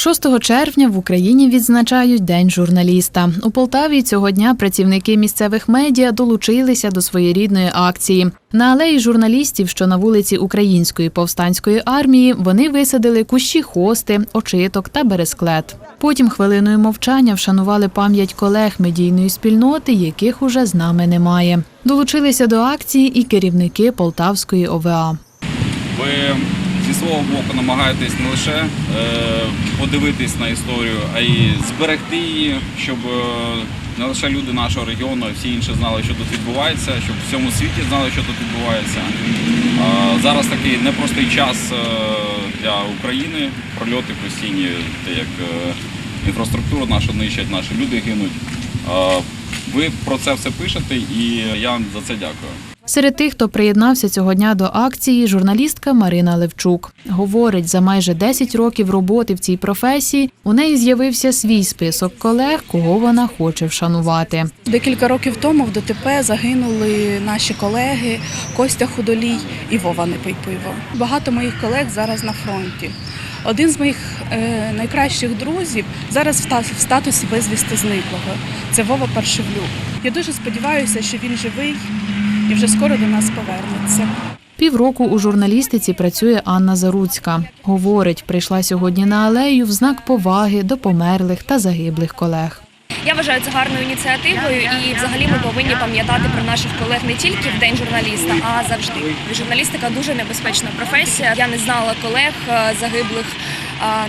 6 червня в Україні відзначають День журналіста. У Полтаві цього дня працівники місцевих медіа долучилися до своєрідної акції. На алеї журналістів, що на вулиці Української повстанської армії, вони висадили кущі хости, очиток та бересклет. Потім хвилиною мовчання вшанували пам'ять колег медійної спільноти, яких уже з нами немає. Долучилися до акції і керівники Полтавської ОВА. Ви зі свого боку намагаєтесь не лише е, подивитись на історію, а й зберегти її, щоб е, не лише люди нашого регіону, а всі інші знали, що тут відбувається, щоб в всьому світі знали, що тут відбувається. Зараз такий непростий час е, для України, прольоти постійні, те, як інфраструктуру нашу нищать, наші люди гинуть. Ви про це все пишете, і я вам за це дякую. Серед тих, хто приєднався цього дня до акції, журналістка Марина Левчук говорить, за майже 10 років роботи в цій професії у неї з'явився свій список колег, кого вона хоче вшанувати. Декілька років тому в ДТП загинули наші колеги Костя Худолій і Вова Непийпиво. Багато моїх колег зараз на фронті. Один з моїх е, найкращих друзів зараз в в статусі безвісти зниклого. Це Вова Паршевлюк. Я дуже сподіваюся, що він живий і вже скоро до нас повернеться. Півроку у журналістиці працює Анна Заруцька. Говорить, прийшла сьогодні на алею в знак поваги до померлих та загиблих колег. Я вважаю це гарною ініціативою, і взагалі ми повинні пам'ятати про наших колег не тільки в день журналіста, а завжди. Журналістика дуже небезпечна професія. Я не знала колег е, загиблих,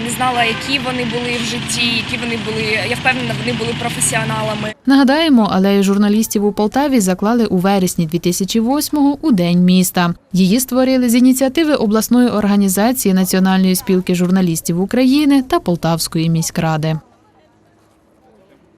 не знала, які вони були в житті, які вони були. Я впевнена, вони були професіоналами. Нагадаємо, алею журналістів у Полтаві заклали у вересні 2008-го у День міста. Її створили з ініціативи обласної організації Національної спілки журналістів України та Полтавської міськради.